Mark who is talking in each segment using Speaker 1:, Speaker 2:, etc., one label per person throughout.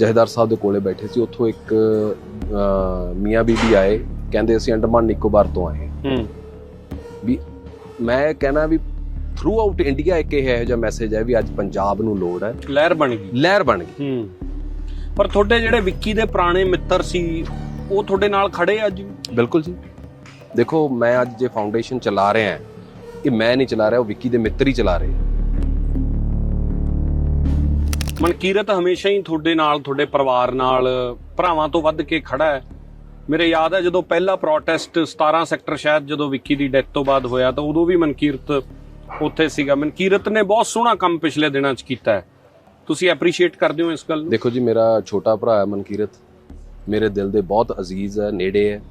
Speaker 1: ਜਹੇਦਾਰ ਸਾਹਿਬ ਦੇ ਕੋਲੇ ਬੈਠੇ ਸੀ ਉੱਥੋਂ ਇੱਕ ਮੀਆਂ ਬੀਬੀ ਆਏ ਕਹਿੰਦੇ ਅਸੀਂ ਅੰਡਮਾਨ ਨਿਕੋਬਾਰ ਤੋਂ ਆਏ ਹਾਂ।
Speaker 2: ਹੂੰ।
Speaker 1: ਵੀ ਮੈਂ ਕਹਿਣਾ ਵੀ ਥਰੂ ਆਊਟ ਇੰਡੀਆ ਇੱਕ ਇਹ ਇਹੋ ਜਿਹਾ ਮੈਸੇਜ ਹੈ ਵੀ ਅੱਜ ਪੰਜਾਬ ਨੂੰ ਲੋੜ ਹੈ।
Speaker 2: ਲਹਿਰ ਬਣ ਗਈ।
Speaker 1: ਲਹਿਰ ਬਣ ਗਈ।
Speaker 2: ਹੂੰ। ਪਰ ਤੁਹਾਡੇ ਜਿਹੜੇ ਵਿੱਕੀ ਦੇ ਪੁਰਾਣੇ ਮਿੱਤਰ ਸੀ ਉਹ ਤੁਹਾਡੇ ਨਾਲ ਖੜੇ ਆ ਅੱਜ ਵੀ?
Speaker 1: ਬਿਲਕੁਲ ਜੀ। ਦੇਖੋ ਮੈਂ ਅੱਜ ਜੇ ਫਾਊਂਡੇਸ਼ਨ ਚਲਾ ਰਿਹਾ ਹਾਂ ਇਹ ਮੈਂ ਨਹੀਂ ਚਲਾ ਰਿਹਾ ਉਹ ਵਿੱਕੀ ਦੇ ਮਿੱਤਰ ਹੀ ਚਲਾ ਰਹੇ
Speaker 2: ਮਨਕੀਰਤ ਹਮੇਸ਼ਾ ਹੀ ਤੁਹਾਡੇ ਨਾਲ ਤੁਹਾਡੇ ਪਰਿਵਾਰ ਨਾਲ ਭਰਾਵਾਂ ਤੋਂ ਵੱਧ ਕੇ ਖੜਾ ਹੈ। ਮੇਰੇ ਯਾਦ ਹੈ ਜਦੋਂ ਪਹਿਲਾ ਪ੍ਰੋਟੈਸਟ 17 ਸੈਕਟਰ ਸ਼ਾਇਦ ਜਦੋਂ ਵਿੱਕੀ ਦੀ ਡੈਥ ਤੋਂ ਬਾਅਦ ਹੋਇਆ ਤਾਂ ਉਦੋਂ ਵੀ ਮਨਕੀਰਤ ਉੱਥੇ ਸੀਗਾ। ਮਨਕੀਰਤ ਨੇ ਬਹੁਤ ਸੋਹਣਾ ਕੰਮ ਪਿਛਲੇ ਦਿਨਾਂ 'ਚ ਕੀਤਾ ਹੈ। ਤੁਸੀਂ ਐਪਰੀਸ਼ੀਏਟ ਕਰਦੇ ਹੋ ਇਸ ਗੱਲ ਨੂੰ?
Speaker 1: ਦੇਖੋ ਜੀ ਮੇਰਾ ਛੋਟਾ ਭਰਾ ਹੈ ਮਨਕੀਰਤ ਮੇਰੇ ਦਿਲ ਦੇ ਬਹੁਤ ਅਜ਼ੀਜ਼ ਹੈ ਨੇੜੇ ਹੈ।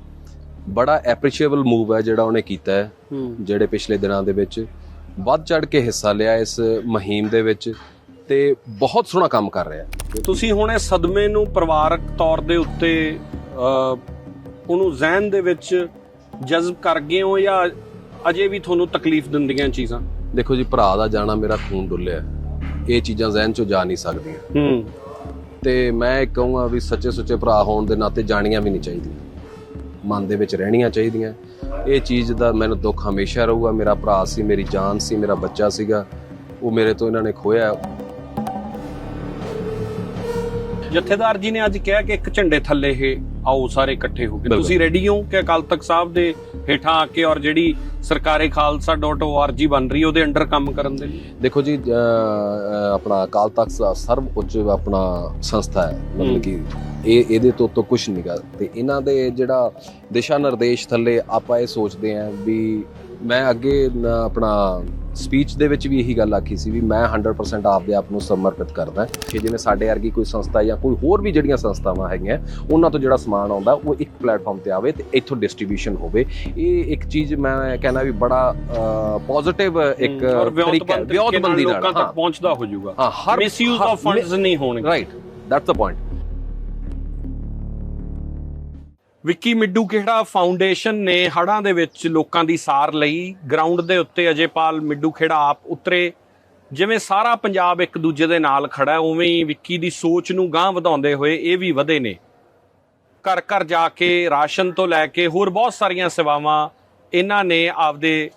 Speaker 1: ਬੜਾ ਐਪਰੀਸ਼ੀਏਬਲ ਮੂਵ ਹੈ ਜਿਹੜਾ ਉਹਨੇ ਕੀਤਾ ਹੈ
Speaker 2: ਹੂੰ।
Speaker 1: ਜਿਹੜੇ ਪਿਛਲੇ ਦਿਨਾਂ ਦੇ ਵਿੱਚ ਵੱਧ ਚੜ ਕੇ ਹਿੱਸਾ ਲਿਆ ਇਸ ਮੁਹਿੰਮ ਦੇ ਵਿੱਚ। ਤੇ ਬਹੁਤ ਸੋਹਣਾ ਕੰਮ ਕਰ ਰਿਹਾ ਹੈ।
Speaker 2: ਤੁਸੀਂ ਹੁਣ ਇਹ ਸਦਮੇ ਨੂੰ ਪਰਿਵਾਰਕ ਤੌਰ ਦੇ ਉੱਤੇ ਉਹਨੂੰ ਜ਼ਹਿਨ ਦੇ ਵਿੱਚ ਜਜ਼ਬ ਕਰ ਗਏ ਹੋ ਜਾਂ ਅਜੇ ਵੀ ਤੁਹਾਨੂੰ ਤਕਲੀਫ ਦਿੰਦੀਆਂ ਚੀਜ਼ਾਂ?
Speaker 1: ਦੇਖੋ ਜੀ ਭਰਾ ਦਾ ਜਾਣਾ ਮੇਰਾ ਖੂਨ ਡੁੱਲਿਆ ਇਹ ਚੀਜ਼ਾਂ ਜ਼ਹਿਨ ਚੋਂ ਜਾ ਨਹੀਂ ਸਕਦੀਆਂ।
Speaker 2: ਹੂੰ।
Speaker 1: ਤੇ ਮੈਂ ਇਹ ਕਹੂੰਗਾ ਵੀ ਸੱਚੇ ਸੁੱਚੇ ਭਰਾ ਹੋਣ ਦੇ ਨਾਤੇ ਜਾਣੀਆਂ ਵੀ ਨਹੀਂ ਚਾਹੀਦੀਆਂ। ਮਨ ਦੇ ਵਿੱਚ ਰਹਿਣੀਆਂ ਚਾਹੀਦੀਆਂ। ਇਹ ਚੀਜ਼ ਦਾ ਮੈਨੂੰ ਦੁੱਖ ਹਮੇਸ਼ਾ ਰਹੂਗਾ। ਮੇਰਾ ਭਰਾ ਸੀ ਮੇਰੀ ਜਾਨ ਸੀ ਮੇਰਾ ਬੱਚਾ ਸੀਗਾ। ਉਹ ਮੇਰੇ ਤੋਂ ਇਹਨਾਂ ਨੇ ਖੋਇਆ
Speaker 2: ਜਥੇਦਾਰ ਜੀ ਨੇ ਅੱਜ ਕਿਹਾ ਕਿ ਇੱਕ ਝੰਡੇ ਥੱਲੇ ਇਹ ਆਓ ਸਾਰੇ ਇਕੱਠੇ ਹੋ ਕੇ। ਤੁਸੀਂ ਰੈਡੀ ਹੋ ਕਿ ਅਕਾਲ ਤਖਤ ਸਾਹਿਬ ਦੇ ਹੇਠਾਂ ਆ ਕੇ ਔਰ ਜਿਹੜੀ ਸਰਕਾਰੇ ਖਾਲਸਾ.org ਬਣ ਰਹੀ ਉਹਦੇ ਅੰਡਰ ਕੰਮ ਕਰਨ ਦੇ ਲਈ
Speaker 1: ਦੇਖੋ ਜੀ ਆਪਣਾ ਅਕਾਲ ਤਖਤ ਸਰਵ ਉੱਚ ਆਪਣਾ ਸੰਸਥਾ ਹੈ। ਮਤਲਬ ਕਿ ਇਹ ਇਹਦੇ ਤੋਂ ਤਾਂ ਕੁਝ ਨਹੀਂਗਾ ਤੇ ਇਹਨਾਂ ਦੇ ਜਿਹੜਾ ਦਿਸ਼ਾ ਨਿਰਦੇਸ਼ ਥੱਲੇ ਆਪਾਂ ਇਹ ਸੋਚਦੇ ਆਂ ਵੀ ਮੈਂ ਅੱਗੇ ਆਪਣਾ ਸਪੀਚ ਦੇ ਵਿੱਚ ਵੀ ਇਹੀ ਗੱਲ ਆਖੀ ਸੀ ਵੀ ਮੈਂ 100% ਆਪਦੇ ਆਪ ਨੂੰ ਸਮਰਪਿਤ ਕਰਦਾ ਕਿ ਜਿਵੇਂ ਸਾਡੇ ਵਰਗੀ ਕੋਈ ਸੰਸਥਾ ਜਾਂ ਕੋਈ ਹੋਰ ਵੀ ਜਿਹੜੀਆਂ ਸੰਸਥਾਵਾਂ ਹੈਗੀਆਂ ਉਹਨਾਂ ਤੋਂ ਜਿਹੜਾ ਸਮਾਨ ਆਉਂਦਾ ਉਹ ਇੱਕ ਪਲੇਟਫਾਰਮ ਤੇ ਆਵੇ ਤੇ ਇੱਥੋਂ ਡਿਸਟ੍ਰੀਬਿਊਸ਼ਨ ਹੋਵੇ। ਇਹ ਇੱਕ ਚੀਜ਼ ਮੈਂ ਕਹਿੰਦਾ ਵੀ ਬੜਾ ਪੋਜ਼ਿਟਿਵ ਇੱਕ
Speaker 2: ਹੂੰ,
Speaker 1: ਤਰੀਕਾ
Speaker 2: ਨਾਲ
Speaker 1: ਵਿਉਂਤਬੰਦੀ ਨਾਲ
Speaker 2: ਲੋਕਾਂ
Speaker 1: ਹਾਂ।
Speaker 2: ਤੱਕ ਪਹੁੰਚਦਾ ਹੋ ਜਾਊਗਾ।
Speaker 1: ਹਾਂ
Speaker 2: ਮਿਸਯੂਜ਼ ਆਫ ਫੰਡਸ ਨਹੀਂ ਹੋਣਗੇ।
Speaker 1: Right that's the point
Speaker 2: Vicky Middu Khera foundation ਨੇ ਹੜਾਂ ਦੇ ਵਿੱਚ ਲੋਕਾਂ ਦੀ ਸਾਰ ਲਈ? ਗਰਾਊਂਡ ਦੇ ਉੱਤੇ ਅਜੇਪਾਲ ਮਿੱਡੂ ਖੇੜਾ ਆਪ ਉਤਰੇ। ਜਿਵੇਂ ਸਾਰਾ ਪੰਜਾਬ ਇੱਕ ਦੂਜੇ ਦੇ ਨਾਲ ਖੜਾ ਉਵੇਂ ਹੀ ਵਿੱਕੀ ਦੀ ਸੋਚ ਨੂੰ ਗਾਂਹ ਵਧਾਉਂਦੇ ਹੋਏ ਇਹ ਵੀ ਵਧੇ ਨੇ। ਘਰ ਘਰ ਜਾ ਕੇ, ਰਾਸ਼ਨ ਤੋਂ ਲੈ ਕੇ ਹੋਰ ਬਹੁਤ ਸਾਰੀਆਂ ਸੇਵਾਵਾਂ ਇਹਨਾਂ ਨੇ ਆਪਦੇ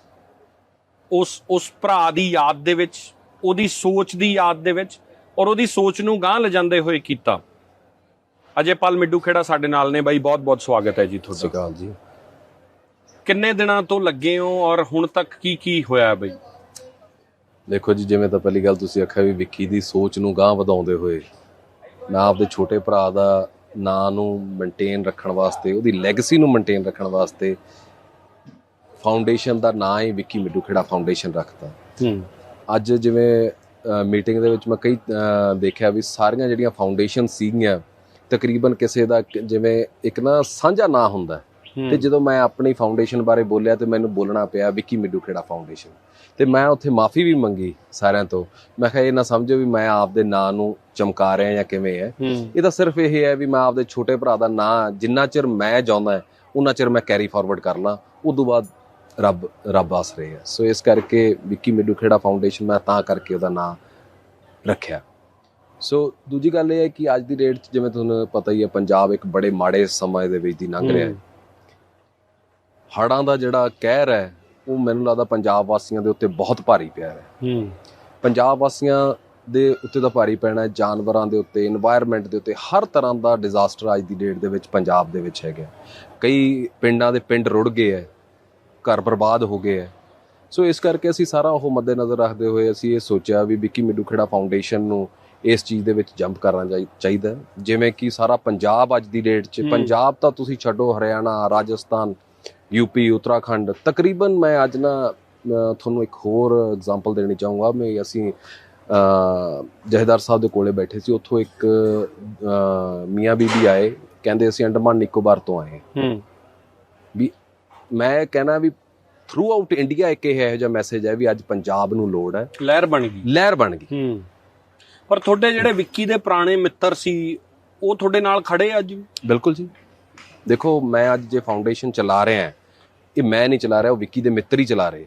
Speaker 2: ਉਸ ਉਸ ਭਰਾ ਦੀ ਯਾਦ ਦੇ ਵਿੱਚ, ਉਹਦੀ ਸੋਚ ਦੀ ਯਾਦ ਦੇ ਵਿੱਚ ਔਰ ਉਹਦੀ ਸੋਚ ਨੂੰ ਗਾਂਹ ਲਿਜਾਂਦੇ ਹੋਏ ਕੀਤਾ। ਅਜੇਪਾਲ ਮਿੱਡੂ ਖੇੜਾ ਸਾਡੇ ਨਾਲ ਨੇ ਬਾਈ ਬਹੁਤ ਬਹੁਤ ਸਵਾਗਤ ਹੈ ਜੀ ਤੁਹਾਡਾ।
Speaker 1: ਸਿਕਾਲ ਜੀ।
Speaker 2: ਕਿੰਨੇ ਦਿਨਾਂ ਤੋਂ ਲੱਗੇ ਹੋ ਔਰ ਹੁਣ ਤੱਕ ਕੀ ਕੀ ਹੋਇਆ ਬਾਈ?
Speaker 1: ਦੇਖੋ ਜੀ ਜਿਵੇਂ ਤਾਂ ਪਹਿਲੀ ਗੱਲ ਤੁਸੀਂ ਆਖਿਆ ਵੀ ਵਿੱਕੀ ਦੀ ਸੋਚ ਨੂੰ ਗਾਂਹ ਵਧਾਉਂਦੇ ਹੋਏ ਮੈਂ ਆਪਦੇ ਛੋਟੇ ਭਰਾ ਦਾ ਨਾਂ ਨੂੰ ਮੇਨਟੇਨ ਰੱਖਣ ਵਾਸਤੇ ਉਹਦੀ ਲੈਗੇਸੀ ਨੂੰ ਮੇਨਟੇਨ ਰੱਖਣ ਵਾਸਤੇ ਫਾਊਂਡੇਸ਼ਨ ਦਾ ਨਾਂ ਹੀ ਵਿੱਕੀ ਮਿੱਡੂ ਖੇੜਾ ਫਾਊਂਡੇਸ਼ਨ ਰੱਖਤਾ।
Speaker 2: ਹੂੰ।
Speaker 1: ਅੱਜ ਜਿਵੇਂ ਮੀਟਿੰਗ ਦੇ ਵਿੱਚ ਮੈਂ ਕਈ ਦੇਖਿਆ ਵੀ ਸਾਰੀਆਂ ਜਿਹੜੀਆਂ ਫਾਊਂਡੇਸ਼ਨ ਸੀਗੀਆਂ ਤਕਰੀਬਨ ਕਿਸੇ ਦਾ ਜਿਵੇਂ ਇੱਕ ਨਾ ਸਾਂਝਾ ਨਾਂ ਹੁੰਦਾ। ਤੇ ਜਦੋਂ ਮੈਂ ਆਪਣੀ ਫਾਊਂਡੇਸ਼ਨ ਬਾਰੇ ਬੋਲਿਆ ਤੇ ਮੈਨੂੰ ਬੋਲਣਾ ਪਿਆ ਵਿੱਕੀ ਮਿੱਡੂ ਖੇੜਾ ਫਾਊਂਡੇਸ਼ਨ ਤੇ ਮੈਂ ਉੱਥੇ ਮਾਫੀ ਵੀ ਮੰਗੀ ਸਾਰਿਆਂ ਤੋਂ। ਮੈਂ ਕਿਹਾ ਇਹ ਨਾ ਸਮਝੋ ਵੀ ਮੈਂ ਆਪਦੇ ਨਾਂ ਨੂੰ ਚਮਕਾ ਰਿਹਾ ਜਾਂ ਕਿਵੇਂ ਹੈ। ਇਹ ਤਾਂ ਸਿਰਫ ਇਹ ਹੈ ਵੀ ਮੈਂ ਆਪਦੇ ਛੋਟੇ ਭਰਾ ਦਾ ਨਾਂ ਜਿੰਨਾ ਚਿਰ ਮੈਂ ਚਾਹੁੰਦਾ ਉਹਨਾਂ ਚਿਰ ਮੈਂ ਕੈਰੀ ਫਾਰਵਰਡ ਕਰ ਲਾਂ ਉਸ ਤੋਂ ਬਾਅਦ ਰੱਬ ਰੱਬ ਆਸਰੇ ਹੈ ਸੋ ਇਸ ਕਰਕੇ ਵਿੱਕੀ ਮਿੱਡੂ ਖੇੜਾ ਫਾਊਂਡੇਸ਼ਨ ਮੈਂ ਤਾਂ ਕਰਕੇ ਉਹਦਾ ਨਾਂ ਰੱਖਿਆ। ਸੋ ਦੂਜੀ ਗੱਲ ਇਹ ਹੈ ਕਿ ਅੱਜ ਦੀ ਡੇਟ 'ਚ ਜਿਵੇਂ ਤੁਹਾਨੂੰ ਪਤਾ ਹੀ ਹੈ ਪੰਜਾਬ ਇੱਕ ਬੜੇ ਮਾੜੇ ਸਮੇਂ ਦੇ ਵਿੱਚ ਦੀ ਲੰਘ ਰਿਹਾ ਹੈ। ਹੜਾਂ ਦਾ ਜਿਹੜਾ ਕਹਿਰ ਹੈ ਉਹ ਮੈਨੂੰ ਲੱਗਦਾ ਪੰਜਾਬ ਵਾਸੀਆਂ ਦੇ ਉੱਤੇ ਬਹੁਤ ਭਾਰੀ ਪਿਆ ਹੈ।
Speaker 2: ਹੂੰ।
Speaker 1: ਪੰਜਾਬ ਵਾਸੀਆਂ ਦੇ ਉੱਤੇ ਤਾਂ ਭਾਰੀ ਪੈਣਾ ਹੈ ਜਾਨਵਰਾਂ ਦੇ ਉੱਤੇ এনवायरमेंट ਦੇ ਉੱਤੇ ਹਰ ਤਰ੍ਹਾਂ ਦਾ ਡਿਜ਼ਾਸਟਰ ਅੱਜ ਦੀ ਡੇਟ ਦੇ ਵਿੱਚ ਪੰਜਾਬ ਦੇ ਵਿੱਚ ਹੈਗਾ ਕਈ ਪਿੰਡਾਂ ਦੇ ਪਿੰਡ ਰੁੜ ਗਏ ਹੈ ਘਰ ਬਰਬਾਦ ਹੋ ਗਏ ਹੈ। ਸੋ ਇਸ ਕਰਕੇ ਅਸੀਂ ਸਾਰਾ ਉਹ ਮੱਦੇ ਨਜ਼ਰ ਰੱਖਦੇ ਹੋਏ ਅਸੀਂ ਇਹ ਸੋਚਿਆ ਵੀ ਵਿੱਕੀ ਮਿੱਡੂ ਖੇੜਾ ਫਾਊਂਡੇਸ਼ਨ ਨੂੰ ਇਸ ਚੀਜ਼ ਦੇ ਵਿੱਚ ਜੰਪ ਕਰਨਾ ਚਾਹੀ- ਚਾਹੀਦਾ। ਜਿਵੇਂ ਕਿ ਸਾਰਾ ਪੰਜਾਬ ਅੱਜ ਦੀ ਡੇਟ 'ਚ। ਪੰਜਾਬ ਤਾਂ ਤੁਸੀਂ ਛੱਡੋ ਹਰਿਆਣਾ ਰਾਜਸਥਾਨ ਯੂਪੀ ਉੱਤਰਾਖੰਡ। ਤਕਰੀਬਨ ਮੈਂ ਅੱਜ ਨਾ ਤੁਹਾਨੂੰ ਇੱਕ ਹੋਰ ਐਗਜ਼ਾਮਪਲ ਦੇਣੀ ਚਾਹੂੰਗਾ। ਮੈਂ ਅਸੀਂ ਜਹੇਦਾਰ ਸਾਹਿਬ ਦੇ ਕੋਲੇ ਬੈਠੇ ਸੀ। ਉੱਥੋਂ ਇੱਕ ਮੀਆਂ ਬੀਬੀ ਆਏ। ਕਹਿੰਦੇ ਅਸੀਂ ਅੰਡਮਾਨ ਨਿਕੋਬਾਰ ਤੋਂ ਆਏ ਹਾਂ। ਵੀ ਮੈਂ ਕਹਿਣਾ ਵੀ ਥਰੂ ਆਊਟ ਇੰਡੀਆ ਇੱਕ ਇਹ ਇਹੋ ਜਿਹਾ ਮੈਸੇਜ ਹੈ ਵੀ ਅੱਜ ਪੰਜਾਬ ਨੂੰ ਲੋੜ ਹੈ।
Speaker 2: ਲਹਿਰ ਬਣ ਗਈ।
Speaker 1: ਲਹਿਰ ਬਣ ਗਈ।
Speaker 2: ਹੂੰ। ਪਰ ਤੁਹਾਡੇ ਜਿਹੜੇ ਵਿੱਕੀ ਦੇ ਪੁਰਾਣੇ ਮਿੱਤਰ ਸੀ ਉਹ ਤੁਹਾਡੇ ਨਾਲ ਖੜੇ ਅੱਜ ਵੀ?
Speaker 1: ਬਿਲਕੁਲ ਜੀ। ਦੇਖੋ ਮੈਂ ਅੱਜ ਜੇ ਫਾਊਂਡੇਸ਼ਨ ਚਲਾ ਰਿਹਾ ਹਾਂ ਇਹ ਮੈਂ ਨਹੀਂ ਚਲਾ ਰਿਹਾ ਉਹ ਵਿੱਕੀ ਦੇ ਮਿੱਤਰ ਹੀ ਚਲਾ ਰਹੇ।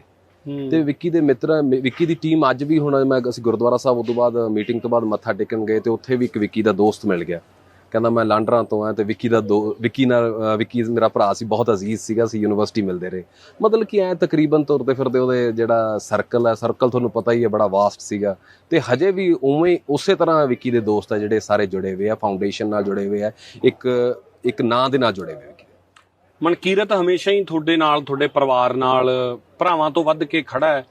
Speaker 1: ਤੇ ਵਿੱਕੀ ਦੇ ਮਿੱਤਰ ਵਿੱਕੀ ਦੀ ਟੀਮ ਅੱਜ ਵੀ ਹੁਣ ਮੈਂ ਅਸੀਂ ਗੁਰਦੁਆਰਾ ਸਾਹਿਬ ਉਸ ਤੋਂ ਬਾਅਦ ਮੀਟਿੰਗ ਤੋਂ ਬਾਅਦ ਮੱਥਾ ਟੇਕਣ ਗਏ ਤੇ ਉੱਥੇ ਵੀ ਇੱਕ ਵਿੱਕੀ ਦਾ ਦੋਸਤ ਮਿਲ ਗਿਆ। ਕਹਿੰਦਾ ਮੈਂ ਲਾਂਡਰਾਂ ਤੋਂ ਆ ਤੇ ਵਿੱਕੀ ਦਾ ਦੋ ਵਿੱਕੀ ਨਾਲ, ਅਹ, ਵਿੱਕੀ ਮੇਰਾ ਭਰਾ ਸੀ, ਬਹੁਤ ਅਜ਼ੀਜ਼ ਸੀਗਾ, ਅਸੀਂ ਯੂਨੀਵਰਸਿਟੀ ਮਿਲਦੇ ਰਹੇ। ਮਤਲਬ ਕਿ ਐ ਤਕਰੀਬਨ ਤੁਰਦੇ ਫਿਰਦੇ ਉਹਦੇ ਜਿਹੜਾ ਸਰਕਲ ਹੈ ਸਰਕਲ ਤੁਹਾਨੂੰ ਪਤਾ ਹੀ ਹੈ, ਬੜਾ ਵਾਸਟ ਸੀਗਾ। ਤੇ ਹਜੇ ਵੀ ਉਵੇਂ ਉਸੇ ਤਰ੍ਹਾਂ ਵਿੱਕੀ ਦੇ ਦੋਸਤ ਆ ਜਿਹੜੇ ਸਾਰੇ ਜੁੜੇ ਹੋਏ ਆ ਫਾਊਂਡੇਸ਼ਨ ਨਾਲ ਜੁੜੇ ਹੋਏ ਆ, ਇੱਕ ਇੱਕ ਨਾਂ ਦੇ ਨਾਲ ਜੁੜੇ ਹੋਏ ਆ
Speaker 2: ਮਨਕੀਰਤ ਹਮੇਸ਼ਾ ਹੀ ਤੁਹਾਡੇ ਨਾਲ, ਤੁਹਾਡੇ ਪਰਿਵਾਰ ਨਾਲ, ਭਰਾਵਾਂ ਤੋਂ ਵੱਧ ਕੇ ਖੜਾ ਹੈ।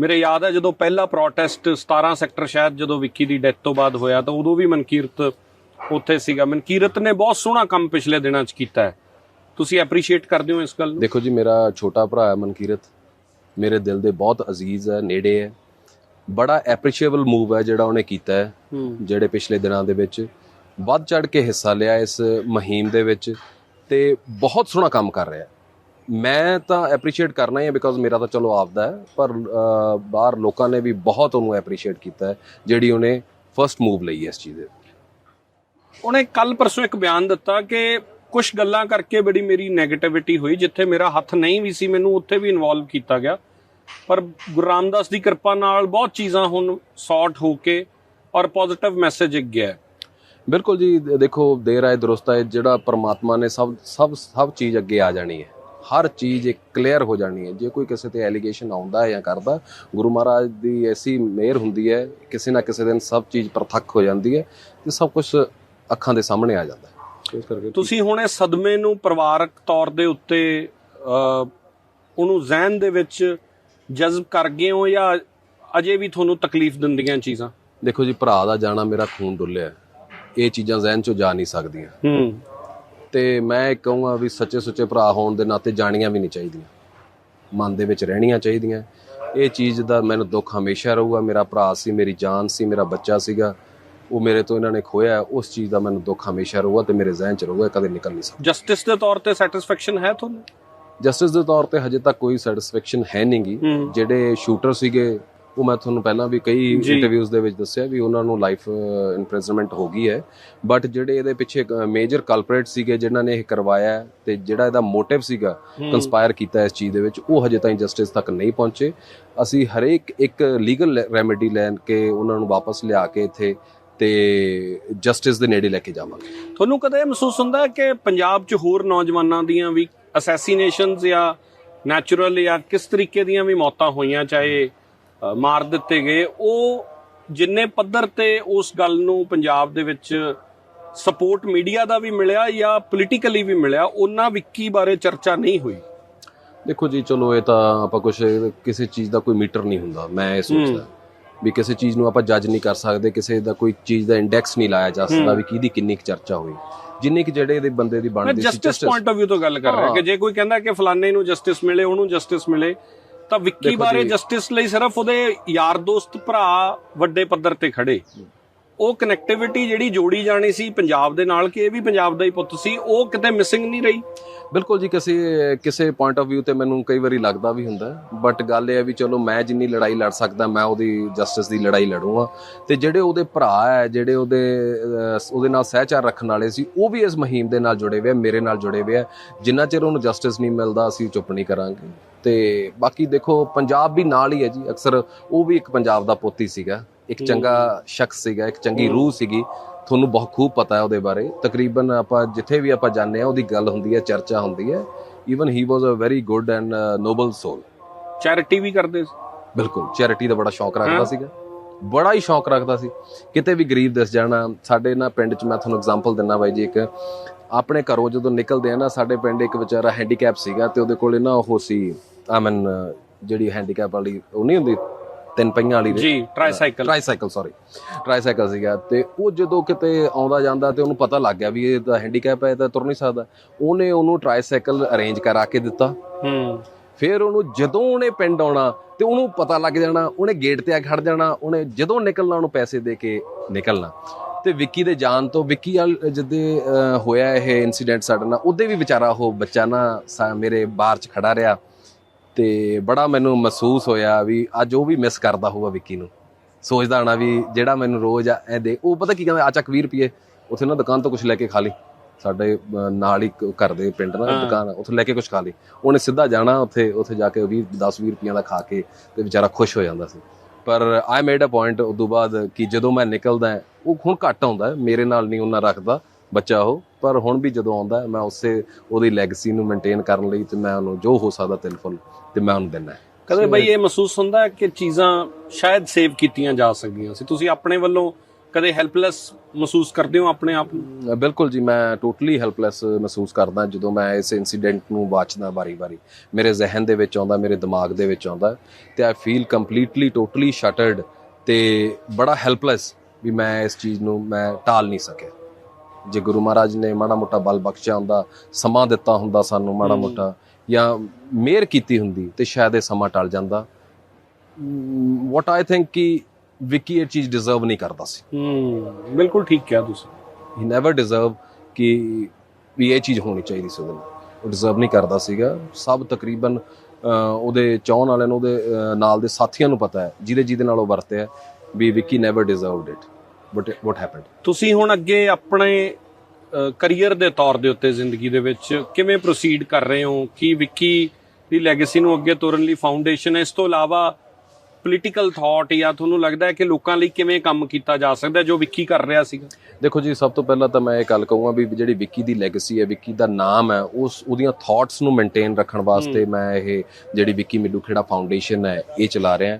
Speaker 2: ਮੇਰੇ ਯਾਦ ਹੈ ਜਦੋਂ ਪਹਿਲਾ ਪ੍ਰੋਟੈਸਟ 17 ਸੈਕਟਰ ਸ਼ਾਇਦ ਜਦੋਂ ਵਿੱਕੀ ਦੀ ਡੈਥ ਤੋਂ ਬਾਅਦ ਹੋਇਆ, ਤਾਂ ਉਦੋਂ ਵੀ ਮਨਕੀਰਤ ਉੱਥੇ ਸੀਗਾ। ਮਨਕੀਰਤ ਨੇ ਬਹੁਤ ਸੋਹਣਾ ਕੰਮ ਪਿਛਲੇ ਦਿਨਾਂ 'ਚ ਕੀਤਾ ਹੈ। ਤੁਸੀਂ ਐਪਰੀਸ਼ੀਏਟ ਕਰਦੇ ਹੋ ਇਸ ਗੱਲ ਨੂੰ?
Speaker 1: ਦੇਖੋ ਜੀ ਮੇਰਾ ਛੋਟਾ ਭਰਾ ਹੈ ਮਨਕੀਰਤ। ਮੇਰੇ ਦਿਲ ਦੇ ਬਹੁਤ ਅਜ਼ੀਜ਼ ਹੈ ਨੇੜੇ ਹੈ। ਬੜਾ ਐਪਰੀਸ਼ੀਏਬਲ ਮੂਵ ਹੈ ਜਿਹੜਾ ਉਹਨੇ ਕੀਤਾ ਹੈ ਜਿਹੜੇ ਪਿਛਲੇ ਦਿਨਾਂ ਦੇ ਵਿੱਚ। ਵੱਧ ਚੜ ਕੇ ਹਿੱਸਾ ਲਿਆ ਇਸ ਮੁਹਿੰਮ ਦੇ ਵਿੱਚ ਤੇ ਬਹੁਤ ਸੋਹਣਾ ਕੰਮ ਕਰ ਰਿਹਾ। ਮੈਂ ਤਾਂ ਐਪਰੀਸ਼ੀਏਟ ਕਰਨਾ ਹੀ ਹੈ ਬਿਕਾਜ਼ ਮੇਰਾ ਤਾਂ ਚਲੋ ਆਪਦਾ ਹੈ ਪਰ ਬਾਹਰ ਲੋਕਾਂ ਨੇ ਵੀ ਬਹੁਤ ਉਹਨੂੰ ਐਪਰੀਸ਼ੀਏਟ ਕੀਤਾ ਹੈ ਜਿਹੜੀ ਉਹਨੇ ਫਰਸਟ ਮੂਵ ਲਈ ਹੈ ਇਸ ਚੀਜ਼ ਦੇ
Speaker 2: ਉਹਨੇ ਕੱਲ ਪਰਸੋਂ ਇੱਕ ਬਿਆਨ ਦਿੱਤਾ ਕਿ ਕੁਝ ਗੱਲਾਂ ਕਰਕੇ ਬੜੀ ਮੇਰੀ 네ਗੇਟਿਵਿਟੀ ਹੋਈ, ਜਿੱਥੇ ਮੇਰਾ ਹੱਥ ਨਹੀਂ ਵੀ ਸੀ, ਮੈਨੂੰ ਉੱਥੇ ਵੀ ਇਨਵੋਲਵ ਕੀਤਾ ਗਿਆ। ਪਰ ਗੁਰੂ ਰਾਮਦਾਸ ਦੀ ਕਿਰਪਾ ਨਾਲ ਬਹੁਤ ਚੀਜ਼ਾਂ ਹੁਣ ਸੌਰਟ ਹੋ ਕੇ ਔਰ ਪੋਜ਼ਿਟਿਵ ਮੈਸੇਜ ਗਿਆ।
Speaker 1: ਬਿਲਕੁਲ ਜੀ, ਦੇਖੋ ਦੇਰ ਆਏ ਦਰੁਸਤ ਆਏ ਜਿਹੜਾ ਪਰਮਾਤਮਾ ਨੇ ਸਭ ਸਭ ਸਭ ਚੀਜ਼ ਅੱਗੇ ਆ ਜਾਣੀ ਹੈ। ਹਰ ਚੀਜ਼ ਇੱਕ ਕਲੀਅਰ ਹੋ ਜਾਣੀ ਹੈ। ਜੇ ਕੋਈ ਕਿਸੇ ਤੇ ਐਲੀਗੇਸ਼ਨ ਆਉਂਦਾ ਹੈ ਜਾਂ ਕਰਦਾ, ਗੁਰੂ ਮਹਾਰਾਜ ਦੀ ਐਸੀ ਮਿਹਰ ਹੁੰਦੀ ਹੈ, ਕਿਸੇ ਨਾ ਕਿਸੇ ਦਿਨ ਸਭ ਚੀਜ਼ ਪ੍ਰਤੱਖ ਹੋ ਜਾਂਦੀ ਹੈ ਤੇ ਸਭ ਕੁਝ ਅੱਖਾਂ ਦੇ ਸਾਹਮਣੇ ਆ ਜਾਂਦਾ ਹੈ। ਇਸ ਕਰਕੇ
Speaker 2: ਤੁਸੀਂ ਹੁਣ ਇਹ ਸਦਮੇ ਨੂੰ ਪਰਿਵਾਰਕ ਤੌਰ ਦੇ ਉੱਤੇ ਉਹਨੂੰ ਜ਼ਹਿਨ ਦੇ ਵਿੱਚ ਜਜ਼ਬ ਕਰ ਗਏ ਹੋ ਜਾਂ ਅਜੇ ਵੀ ਤੁਹਾਨੂੰ ਤਕਲੀਫ ਦਿੰਦੀਆਂ ਚੀਜ਼ਾਂ?
Speaker 1: ਦੇਖੋ ਜੀ ਭਰਾ ਦਾ ਜਾਣਾ ਮੇਰਾ ਖੂਨ ਡੁੱਲਿਆ। ਇਹ ਚੀਜ਼ਾਂ ਜ਼ਹਿਨ ਚੋਂ ਜਾ ਨਹੀਂ ਸਕਦੀਆਂ।
Speaker 2: ਹੂੰ।
Speaker 1: ਤੇ ਮੈਂ ਇਹ ਕਹੂੰਗਾ ਵੀ ਸੱਚੇ ਸੁੱਚੇ ਭਰਾ ਹੋਣ ਦੇ ਨਾਤੇ ਜਾਣੀਆਂ ਵੀ ਨਹੀਂ ਚਾਹੀਦੀਆਂ। ਮਨ ਦੇ ਵਿੱਚ ਰਹਿਣੀਆਂ ਚਾਹੀਦੀਆਂ। ਇਹ ਚੀਜ਼ ਦਾ ਮੈਨੂੰ ਦੁੱਖ ਹਮੇਸ਼ਾ ਰਹੂਗਾ। ਮੇਰਾ ਭਰਾ ਸੀ ਮੇਰੀ ਜਾਨ ਸੀ ਮੇਰਾ ਬੱਚਾ ਸੀਗਾ। ਉਹ ਮੇਰੇ ਤੋਂ ਇਹਨਾਂ ਨੇ ਖੋਇਆ ਉਸ ਚੀਜ਼ ਦਾ ਮੈਨੂੰ ਦੁੱਖ ਹਮੇਸ਼ਾ ਰਹੂਗਾ ਤੇ ਮੇਰੇ ਜ਼ਿਹਨ 'ਚ ਰਹੂਗਾ ਕਦੇ ਨਿਕਲ ਨਹੀਂ ਸਕਦਾ।
Speaker 2: ਜਸਟਿਸ ਦੇ ਤੌਰ ਤੇ ਸੈਟੀਸਫੈਕਸ਼ਨ ਹੈ ਤੁਹਾਨੂੰ?
Speaker 1: ਜਸਟਿਸ ਦੇ ਤੌਰ ਤੇ ਹਜੇ ਤੱਕ ਕੋਈ ਸੈਟੀਸਫੈਕਸ਼ਨ ਹੈ ਨਹੀਂਗੀ ਜਿਹੜੇ ਸ਼ੂਟਰ ਸੀਗੇ ਉਹ ਮੈਂ ਤੁਹਾਨੂੰ ਪਹਿਲਾਂ ਵੀ ਕਈ। ਇੰਟਰਵਿਊਜ਼ ਦੇ ਵਿੱਚ ਦੱਸਿਆ ਵੀ ਉਹਨਾਂ ਨੂੰ ਲਾਈਫ ਇੰਪ੍ਰਿਜ਼ਨਮੈਂਟ ਹੋ ਗਈ ਹੈ। ਬਟ ਜਿਹੜੇ ਇਹਦੇ ਪਿੱਛੇ ਮੇਜਰ ਕਲਪਰੇਟ ਸੀਗੇ ਜਿਨ੍ਹਾਂ ਨੇ ਇਹ ਕਰਵਾਇਆ ਤੇ ਜਿਹੜਾ ਇਹਦਾ ਮੋਟਿਵ ਸੀਗਾ ਕੰਸਪਾਇਰ ਕੀਤਾ ਇਸ ਚੀਜ਼ ਦੇ ਵਿੱਚ ਉਹ ਹਜੇ ਤਾਈਂ ਜਸਟਿਸ ਤੱਕ ਨਹੀਂ ਪਹੁੰਚੇ। ਅਸੀਂ ਹਰੇਕ ਇੱਕ ਲੀਗਲ ਰੈਮੇਡੀ ਲੈਣ ਕੇ ਉਹਨਾਂ ਨੂੰ ਵਾਪਸ ਲਿਆ ਕੇ ਇੱਥੇ ਤੇ ਜਸਟਿਸ ਦੇ ਨੇੜੇ ਲੈ ਕੇ ਜਾਵਾਂਗੇ।
Speaker 2: ਤੁਹਾਨੂੰ ਕਦੇ ਇਹ ਮਹਿਸੂਸ ਹੁੰਦਾ ਕਿ ਪੰਜਾਬ 'ਚ ਹੋਰ ਨੌਜਵਾਨਾਂ ਦੀਆਂ ਵੀ ਅਸੈਸੀਨੇਸ਼ਨਸ ਜਾਂ ਨੈਚੁਰਲ ਜਾਂ ਕਿਸ ਤਰੀਕੇ ਦੀਆਂ ਵੀ ਮੌਤਾਂ ਹੋਈਆਂ ਚਾਹੇ ਮਾਰ ਦਿੱਤੇ ਗਏ ਉਹ ਜਿੰਨੇ ਪੱਧਰ ਤੇ ਉਸ ਗੱਲ ਨੂੰ ਪੰਜਾਬ ਦੇ ਵਿੱਚ ਸਪੋਰਟ ਮੀਡੀਆ ਦਾ ਵੀ ਮਿਲਿਆ ਜਾਂ ਪੋਲੀਟੀਕਲੀ ਵੀ ਮਿਲਿਆ ਉਹਨਾਂ ਵਿੱਕੀ ਬਾਰੇ ਚਰਚਾ ਨਹੀਂ ਹੋਈ।
Speaker 1: ਦੇਖੋ ਜੀ ਚਲੋ ਇਹ ਤਾਂ ਆਪਾਂ ਕੁਝ ਕਿਸੇ ਚੀਜ਼ ਦਾ ਕੋਈ ਮੀਟਰ ਨਹੀਂ ਹੁੰਦਾ ਮੈਂ ਇਹ ਸੋਚਦਾ। ਵੀ ਕਿਸੇ ਚੀਜ਼ ਨੂੰ ਆਪਾਂ ਜੱਜ ਨਹੀਂ ਕਰ ਸਕਦੇ ਕਿਸੇ ਦਾ ਕੋਈ ਚੀਜ਼ ਦਾ ਇੰਡੈਕਸ ਨਹੀਂ ਲਾਇਆ ਜਾ ਸਕਦਾ ਵੀ ਕਿਹਦੀ ਕਿੰਨੀ ਕੁ ਚਰਚਾ ਹੋਈ। ਜਿੰਨੀ ਕਿ ਜਿਹੜੇ ਇਹਦੇ ਬੰਦੇ ਦੀ ਬਣਦੀ ਸੀ
Speaker 2: ਜਸਟਿਸ ਪੁਆਇੰਟ ਆਫ View ਤੋਂ ਗੱਲ ਕਰ ਰਿਹਾ। ਕਿ ਜੇ ਕੋਈ ਕਹਿੰਦਾ ਕਿ ਫਲਾਣੇ ਨੂੰ ਜਸਟਿਸ ਮਿਲੇ ਉਹਨੂੰ ਜਸਟਿਸ ਮਿਲੇ ਤਾਂ ਵਿੱਕੀ ਬਾਰੇ ਜਸਟਿਸ ਲਈ ਸਿਰਫ ਉਹਦੇ ਯਾਰ ਦੋਸਤ ਭਰਾ ਵੱਡੇ ਪੱਧਰ ਤੇ ਖੜੇ। ਉਹ ਕਨੈਕਟੀਵਿਟੀ ਜਿਹੜੀ ਜੋੜੀ ਜਾਣੀ ਸੀ ਪੰਜਾਬ ਦੇ ਨਾਲ ਕਿ ਇਹ ਵੀ ਪੰਜਾਬ ਦਾ ਹੀ ਪੁੱਤ ਸੀ ਉਹ ਕਿਤੇ ਮਿਸਿੰਗ ਨਹੀਂ ਰਹੀ।
Speaker 1: ਬਿਲਕੁਲ ਜੀ ਕਿਸੇ ਕਿਸੇ ਪੁਆਇੰਟ ਆਫ View ਤੇ ਮੈਨੂੰ ਕਈ ਵਾਰੀ ਲੱਗਦਾ ਵੀ ਹੁੰਦਾ ਬਟ ਗੱਲ ਇਹ ਹੈ ਵੀ ਚਲੋ ਮੈਂ ਜਿੰਨੀ ਲੜਾਈ ਲੜ ਸਕਦਾ ਮੈਂ ਉਹਦੀ ਜਸਟਿਸ ਦੀ ਲੜਾਈ ਲੜੂੰਗਾ। ਤੇ ਜਿਹੜੇ ਉਹਦੇ ਭਰਾ ਹੈ ਜਿਹੜੇ ਉਹਦੇ ਉਹਦੇ ਨਾਲ ਸਹਿਚਾਰ ਰੱਖਣ ਵਾਲੇ ਸੀ ਉਹ ਵੀ ਇਸ ਮੁਹਿੰਮ ਦੇ ਨਾਲ ਜੁੜੇ ਹੋਏ ਆ ਮੇਰੇ ਨਾਲ ਜੁੜੇ ਹੋਏ ਆ। ਜਿੰਨਾ ਚਿਰ ਉਹਨੂੰ ਜਸਟਿਸ ਨਹੀਂ ਮਿਲਦਾ ਅਸੀਂ ਚੁੱਪ ਨਹੀਂ ਕਰਾਂਗੇ। ਤੇ ਬਾਕੀ ਦੇਖੋ ਪੰਜਾਬ ਵੀ ਨਾਲ ਹੀ ਹੈ ਜੀ। ਅਕਸਰ ਉਹ ਵੀ ਇੱਕ ਪੰਜਾਬ ਦਾ ਪੁੱਤ ਹੀ ਸੀਗਾ ਇੱਕ ਚੰਗਾ ਸ਼ਖਸ ਸੀਗਾ ਇੱਕ ਚੰਗੀ ਰੂਹ ਸੀਗੀ। ਤੁਹਾਨੂੰ ਬਹੁਤ ਖੂਬ ਪਤਾ ਹੈ ਉਹਦੇ ਬਾਰੇ। ਤਕਰੀਬਨ ਆਪਾਂ ਜਿੱਥੇ ਵੀ ਆਪਾਂ ਜਾਂਦੇ ਆ ਉਹਦੀ ਗੱਲ ਹੁੰਦੀ ਹੈ ਚਰਚਾ ਹੁੰਦੀ ਹੈ। Even he was a very good and noble soul
Speaker 2: charity ਵੀ ਕਰਦੇ ਸੀ?
Speaker 1: ਬਿਲਕੁਲ ਚੈਰਿਟੀ ਦਾ ਬੜਾ ਸ਼ੌਕ ਰੱਖਦਾ। ਸੀਗਾ। ਬੜਾ ਹੀ ਸ਼ੌਕ ਰੱਖਦਾ ਸੀ। ਕਿਤੇ ਵੀ ਗਰੀਬ ਦਿਸ ਜਾਣਾ ਸਾਡੇ ਨਾ ਪਿੰਡ 'ਚ ਮੈਂ ਤੁਹਾਨੂੰ ਐਗਜ਼ਾਮਪਲ ਦਿੰਨਾ ਬਾਈ ਜੀ ਇੱਕ ਆਪਣੇ ਘਰੋਂ ਜਦੋਂ ਨਿਕਲਦੇ ਆ ਨਾ ਸਾਡੇ ਪਿੰਡ ਇੱਕ ਵਿਚਾਰਾ ਹੈਂਡੀਕੈਪ ਸੀਗਾ ਤੇ ਉਹਦੇ ਕੋਲੇ ਨਾ ਉਹ ਸੀ ਆਮਨ ਜਿਹੜੀ ਹੈਂਡੀਕੈਪ ਵਾਲੀ ਉਹ ਨਹੀਂ ਹੁੰਦੀ? ਤਿੰਨ ਪਹੀਆਂ ਵਾਲੀ
Speaker 2: ਜੀ ਟ੍ਰਾਈਸਾਈਕਲ
Speaker 1: ਟ੍ਰਾਈਸਾਈਕਲ ਸੌਰੀ ਟ੍ਰਾਈਸਾਈਕਲ ਸੀਗਾ ਤੇ ਉਹ ਜਦੋਂ ਕਿਤੇ ਆਉਂਦਾ ਜਾਂਦਾ ਤੇ ਉਹਨੂੰ ਪਤਾ ਲੱਗ ਗਿਆ ਵੀ ਇਹ ਤਾਂ ਹੈਂਡੀਕੈਪ ਹੈ ਇਹ ਤਾਂ ਤੁਰ ਨਹੀਂ ਸਕਦਾ। ਉਹਨੇ ਉਹਨੂੰ ਟ੍ਰਾਈਸਾਈਕਲ ਅਰੇਂਜ ਕਰਾ ਕੇ ਦਿੱਤਾ।
Speaker 2: ਹੂੰ।
Speaker 1: ਫਿਰ ਉਹਨੂੰ ਜਦੋਂ ਉਹਨੇ ਪਿੰਡ ਆਉਣਾ ਤੇ ਉਹਨੂੰ ਪਤਾ ਲੱਗ ਜਾਣਾ ਉਹਨੇ ਗੇਟ ਤੇ ਆ ਖੜ ਜਾਣਾ ਉਹਨੇ ਜਦੋਂ ਨਿਕਲਣਾ ਉਹਨੂੰ ਪੈਸੇ ਦੇ ਕੇ ਨਿਕਲਣਾ। ਤੇ ਵਿੱਕੀ ਦੇ ਜਾਣ ਤੋਂ ਵਿੱਕੀ ਵਾਲ ਜਦੇ ਹੋਇਆ ਇਹ ਇਨਸੀਡੈਂਟ ਸਾਡੇ ਨਾਲ ਉਹਦੇ ਵੀ ਵਿਚਾਰਾ ਉਹ ਬੱਚਾ ਨਾ ਮੇਰੇ ਬਾਹਰ ਚ ਖੜਾ ਰਿਹਾ। ਤੇ ਬੜਾ ਮੈਨੂੰ ਮਹਿਸੂਸ ਹੋਇਆ ਵੀ ਅੱਜ ਉਹ ਵੀ ਮਿਸ ਕਰਦਾ ਹੋਊਗਾ ਵਿੱਕੀ ਨੂੰ। ਸੋਚਦਾ ਹੋਣਾ ਵੀ ਜਿਹੜਾ ਮੈਨੂੰ ਰੋਜ਼ ਆ ਐ ਦੇ ਉਹ ਪਤਾ ਕੀ ਕਹਿੰਦਾ ਆ ਚੱਕ 20 ਰੁਪਏ ਉੱਥੇ ਨਾ ਦੁਕਾਨ ਤੋਂ ਕੁਝ ਲੈ ਕੇ ਖਾ ਲਈ। ਸਾਡੇ ਨਾਲ ਹੀ ਘਰ ਦੇ ਪਿੰਡ ਨਾ
Speaker 2: ਹਾਂ।
Speaker 1: ਦੁਕਾਨ ਉੱਥੇ ਲੈ ਕੇ ਕੁਝ ਖਾ ਲਈ। ਉਹਨੇ ਸਿੱਧਾ ਜਾਣਾ ਉੱਥੇ ਉੱਥੇ ਜਾ ਕੇ 20 10 20 ਰੁਪਈਆਂ ਦਾ ਖਾ ਕੇ ਤੇ ਵਿਚਾਰਾ ਖੁਸ਼ ਹੋ ਜਾਂਦਾ ਸੀ। ਪਰ ਆਈ ਮੇਡ ਅ ਪੁਆਇੰਟ ਤੋਂ ਬਾਅਦ ਕਿ ਜਦੋਂ ਮੈਂ ਨਿਕਲਦਾ ਉਹ ਹੁਣ ਘੱਟ ਆਉਂਦਾ ਮੇਰੇ ਨਾਲ ਨਹੀਂ ਉਹਨਾਂ ਰੱਖਦਾ। ਬੱਚਾ ਉਹ ਪਰ ਹੁਣ ਵੀ ਜਦੋਂ ਆਉਂਦਾ ਮੈਂ ਉਸੇ ਉਹਦੀ ਲੈਗੇਸੀ ਨੂੰ ਮੇਨਟੇਨ ਕਰਨ ਲਈ ਤੇ ਮੈਂ ਉਹਨੂੰ ਜੋ ਹੋ ਸਕਦਾ ਤਿਲਫੁਲ ਤੇ ਮੈਂ ਉਹਨੂੰ ਦਿੰਦਾ।
Speaker 2: ਕਦੇ ਬਈ ਇਹ ਮਹਿਸੂਸ ਹੁੰਦਾ ਕਿ ਚੀਜ਼ਾਂ ਸ਼ਾਇਦ ਸੇਵ ਕੀਤੀਆਂ ਜਾ ਸਕਦੀਆਂ ਸੀ। ਤੁਸੀਂ ਆਪਣੇ ਵੱਲੋਂ ਕਦੇ ਹੈਲਪਲੈਸ ਮਹਿਸੂਸ ਕਰਦੇ ਹੋ ਆਪਣੇ ਆਪ ਨੂੰ?
Speaker 1: ਬਿਲਕੁਲ ਜੀ ਮੈਂ ਟੋਟਲੀ ਹੈਲਪਲੈਸ ਮਹਿਸੂਸ ਕਰਦਾ ਜਦੋਂ ਮੈਂ ਇਸ ਇਨਸੀਡੈਂਟ ਨੂੰ ਵਾਚਦਾ ਵਾਰੀ-ਵਾਰੀ। ਮੇਰੇ ਜ਼ਿਹਨ ਦੇ ਵਿੱਚ ਆਉਂਦਾ ਮੇਰੇ ਦਿਮਾਗ ਦੇ ਵਿੱਚ ਆਉਂਦਾ ਤੇ I feel completely totally shattered ਤੇ ਬੜਾ ਹੈਲਪਲੈਸ ਵੀ ਮੈਂ ਇਸ ਚੀਜ਼ ਨੂੰ ਮੈਂ ਟਾਲ ਨਹੀਂ ਸਕਿਆ। ਜੇ ਗੁਰੂ ਮਹਾਰਾਜ ਨੇ ਮਾੜਾ ਮੋਟਾ ਬਲ ਬਖਸ਼ਿਆ ਹੁੰਦਾ ਸਮਾਂ ਦਿੱਤਾ ਹੁੰਦਾ ਸਾਨੂੰ ਮਾੜਾ। ਮੋਟਾ ਜਾਂ ਮਿਹਰ ਕੀਤੀ ਹੁੰਦੀ ਤੇ ਸ਼ਾਇਦ ਇਹ ਸਮਾਂ ਟਲ ਜਾਂਦਾ। ਵਾਟ ਆਈ ਥਿੰਕ ਕਿ ਵਿੱਕੀ ਇਹ ਚੀਜ਼ ਡਿਜ਼ਰਵ ਨਹੀਂ ਕਰਦਾ ਸੀ।
Speaker 2: ਹੂੰ ਬਿਲਕੁਲ ਠੀਕ ਕਿਹਾ ਤੁਸੀਂ।
Speaker 1: ਹੀ ਨੈਵਰ ਡਿਜ਼ਰਵ ਕਿ ਵੀ ਇਹ ਚੀਜ਼ ਹੋਣੀ ਚਾਹੀਦੀ ਸੀ ਉਹਦੇ ਉਹ ਡਿਜ਼ਰਵ ਨਹੀਂ ਕਰਦਾ ਸੀਗਾ। ਸਭ ਤਕਰੀਬਨ ਉਹਦੇ ਚਾਹਣ ਵਾਲਿਆਂ ਨੂੰ ਉਹਦੇ ਨਾਲ ਦੇ ਸਾਥੀਆਂ ਨੂੰ ਪਤਾ ਹੈ ਜਿਹਦੇ ਜਿਹਦੇ ਨਾਲ ਉਹ ਵਰਤਿਆ ਵੀ Vicky never deserved it but what happened
Speaker 2: ਤੁਸੀਂ ਹੁਣ ਅੱਗੇ ਆਪਣੇ ਕੈਰੀਅਰ ਦੇ ਤੌਰ ਦੇ ਉੱਤੇ ਜ਼ਿੰਦਗੀ ਦੇ ਵਿੱਚ ਕਿਵੇਂ ਪ੍ਰੋਸੀਡ ਕਰ ਰਹੇ ਹੋ? ਕੀ ਵਿੱਕੀ ਦੀ ਲੈਗੇਸੀ ਨੂੰ ਅੱਗੇ ਤੋਰਨ ਲਈ ਫਾਊਂਡੇਸ਼ਨ ਹੈ? ਇਸ ਤੋਂ ਇਲਾਵਾ ਪੋਲੀਟੀਕਲ ਥਾਟ ਜਾਂ ਤੁਹਾਨੂੰ ਲੱਗਦਾ ਹੈ ਕਿ ਲੋਕਾਂ ਲਈ ਕਿਵੇਂ ਕੰਮ ਕੀਤਾ ਜਾ ਸਕਦਾ ਜੋ ਵਿੱਕੀ ਕਰ ਰਿਹਾ ਸੀਗਾ?
Speaker 1: ਦੇਖੋ ਜੀ ਸਭ ਤੋਂ ਪਹਿਲਾਂ ਤਾਂ ਮੈਂ ਇਹ ਗੱਲ ਕਹੂੰਗਾ ਵੀ ਜਿਹੜੀ ਵਿੱਕੀ ਦੀ ਲੈਗੇਸੀ ਹੈ ਵਿੱਕੀ ਦਾ ਨਾਮ ਹੈ ਉਸ ਉਹਦੀਆਂ ਥਾਟਸ ਨੂੰ ਮੇਨਟੇਨ ਰੱਖਣ ਵਾਸਤੇ ਮੈਂ ਇਹ ਜਿਹੜੀ ਵਿੱਕੀ ਮਿੱਡੂ ਖੇੜਾ ਫਾਊਂਡੇਸ਼ਨ ਹੈ ਇਹ ਚਲਾ ਰਿਹਾ।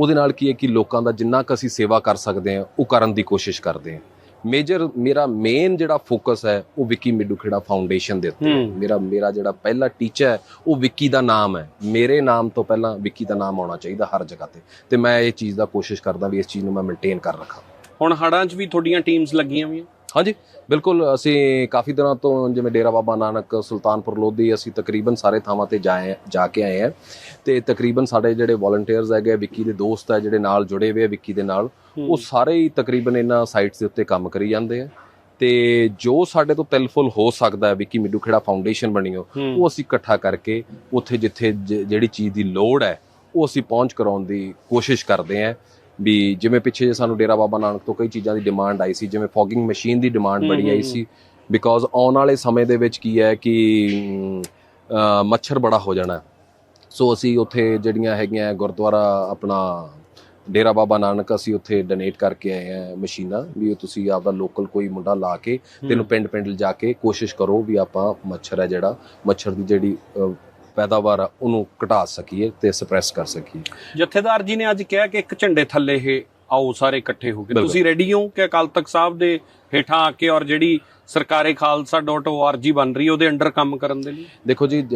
Speaker 1: ਉਹਦੇ ਨਾਲ ਕੀ ਹੈ ਕਿ ਲੋਕਾਂ ਦਾ ਜਿੰਨਾ ਕੁ ਅਸੀਂ ਸੇਵਾ ਕਰ ਸਕਦੇ ਹਾਂ ਉਹ ਕਰਨ ਦੀ ਕੋਸ਼ਿਸ਼ ਕਰਦੇ ਹਾਂ। ਮੇਜਰ ਮੇਰਾ ਮੇਨ ਜਿਹੜਾ ਫੋਕਸ ਹੈ ਉਹ ਵਿੱਕੀ ਮਿੱਡੂ ਖੇੜਾ ਫਾਊਂਡੇਸ਼ਨ ਦੇ ਉੱਤੇ। ਮੇਰਾ ਮੇਰਾ ਜਿਹੜਾ ਪਹਿਲਾ ਟੀਚਰ ਹੈ ਉਹ ਵਿੱਕੀ ਦਾ ਨਾਮ ਹੈ। ਮੇਰੇ ਨਾਮ ਤੋਂ ਪਹਿਲਾਂ ਵਿੱਕੀ ਦਾ ਨਾਮ ਆਉਣਾ ਚਾਹੀਦਾ ਹਰ ਜਗ੍ਹਾ ਤੇ। ਤੇ ਮੈਂ ਇਹ ਚੀਜ਼ ਦਾ ਕੋਸ਼ਿਸ਼ ਕਰਦਾ ਵੀ ਇਸ ਚੀਜ਼ ਨੂੰ ਮੈਂ ਮੇਨਟੇਨ ਕਰ ਰੱਖਾਂ।
Speaker 2: ਹੁਣ ਹੜਾਂ 'ਚ ਵੀ ਤੁਹਾਡੀਆਂ ਟੀਮਸ ਲੱਗੀਆਂ ਹੋਈਆਂ?
Speaker 1: ਹਾਂਜੀ ਬਿਲਕੁਲ ਅਸੀਂ ਕਾਫੀ ਦਿਨਾਂ ਤੋਂ ਜਿਵੇਂ ਡੇਰਾ ਬਾਬਾ ਨਾਨਕ ਸੁਲਤਾਨਪੁਰ ਲੋਧੀ ਅਸੀਂ ਤਕਰੀਬਨ ਸਾਰੇ ਥਾਵਾਂ ਤੇ ਜਾਏ ਜਾ ਕੇ ਆਏ ਆ ਤੇ ਤਕਰੀਬਨ ਸਾਡੇ ਜਿਹੜੇ ਵੋਲੰਟੀਅਰਸ ਹੈਗੇ ਆ, ਵਿੱਕੀ ਦੇ ਦੋਸਤ ਹੈ ਜਿਹੜੇ ਨਾਲ ਜੁੜੇ ਹੋਏ ਆ ਵਿੱਕੀ ਦੇ ਨਾਲ ਉਹ ਸਾਰੇ ਹੀ ਤਕਰੀਬਨ ਇਹਨਾਂ ਸਾਈਟਸ ਦੇ ਉੱਤੇ ਕੰਮ ਕਰੀ ਜਾਂਦੇ ਆ। ਤੇ ਜੋ ਸਾਡੇ ਤੋਂ ਤਿਲਫੁਲ ਹੋ ਸਕਦਾ ਹੈ ਵਿੱਕੀ ਮਿੱਡੂ ਖੇੜਾ ਫਾਊਂਡੇਸ਼ਨ ਬਣੀ ਹੋ
Speaker 2: ਹੂੰ।
Speaker 1: ਉਹ ਅਸੀਂ ਇਕੱਠਾ ਕਰਕੇ ਉੱਥੇ ਜਿੱਥੇ ਜਿਹੜੀ ਚੀਜ਼ ਦੀ ਲੋੜ ਹੈ ਉਹ ਅਸੀਂ ਪਹੁੰਚ ਕਰਾਉਣ ਦੀ ਕੋਸ਼ਿਸ਼ ਕਰਦੇ ਹਾਂ। ਵੀ ਜਿਵੇਂ ਪਿੱਛੇ ਜੇ ਸਾਨੂੰ ਡੇਰਾ ਬਾਬਾ ਨਾਨਕ ਤੋਂ ਕਈ ਚੀਜ਼ਾਂ ਦੀ ਡਿਮਾਂਡ ਆਈ ਸੀ ਜਿਵੇਂ ਫੌਗਿੰਗ ਮਸ਼ੀਨ ਦੀ ਡਿਮਾਂਡ ਬੜੀ ਆਈ ਸੀ। ਬਿਕੋਜ਼ ਆਉਣ ਵਾਲੇ ਸਮੇਂ ਦੇ ਵਿੱਚ ਕੀ ਹੈ ਕਿ ਮੱਛਰ ਬੜਾ ਹੋ ਜਾਣਾ। ਸੋ ਅਸੀਂ ਉੱਥੇ ਜਿਹੜੀਆਂ ਹੈਗੀਆਂ ਗੁਰਦੁਆਰਾ ਆਪਣਾ ਡੇਰਾ ਬਾਬਾ ਨਾਨਕ ਅਸੀਂ ਉੱਥੇ ਡੋਨੇਟ ਕਰਕੇ ਆਏ ਆ ਮਸ਼ੀਨਾਂ ਵੀ ਤੁਸੀਂ ਆਪਦਾ ਲੋਕਲ ਕੋਈ ਮੁੰਡਾ ਲਾ ਕੇ ਤੈਨੂੰ ਪਿੰਡ ਪਿੰਡ ਲਿਜਾ ਕੇ ਕੋਸ਼ਿਸ਼ ਕਰੋ ਵੀ ਆਪਾਂ ਮੱਛਰ ਹੈ ਜਿਹੜਾ ਮੱਛਰ ਦੀ ਜਿਹੜੀ ਪੈਦਾਵਾਰ ਆ ਉਹਨੂੰ ਘਟਾ ਸਕੀਏ ਤੇ ਸਪਰੈਸ ਕਰ ਸਕੀਏ।
Speaker 2: ਜਥੇਦਾਰ ਜੀ ਨੇ ਅੱਜ ਕਿਹਾ ਕਿ ਇੱਕ ਝੰਡੇ ਥੱਲੇ ਇਹ ਆਓ ਸਾਰੇ ਇਕੱਠੇ ਹੋ ਕੇ। ਤੁਸੀਂ ਰੈਡੀ ਹੋ ਕਿ ਅਕਾਲ ਤਖਤ ਸਾਹਿਬ ਦੇ ਹੇਠਾਂ ਆ ਕੇ ਔਰ ਜਿਹੜੀ ਸਰਕਾਰੇ ਖਾਲਸਾ.org ਬਣ ਰਹੀ ਉਹਦੇ ਅੰਡਰ ਕੰਮ ਕਰਨ ਦੇ ਲਈ?
Speaker 1: ਦੇਖੋ ਜੀ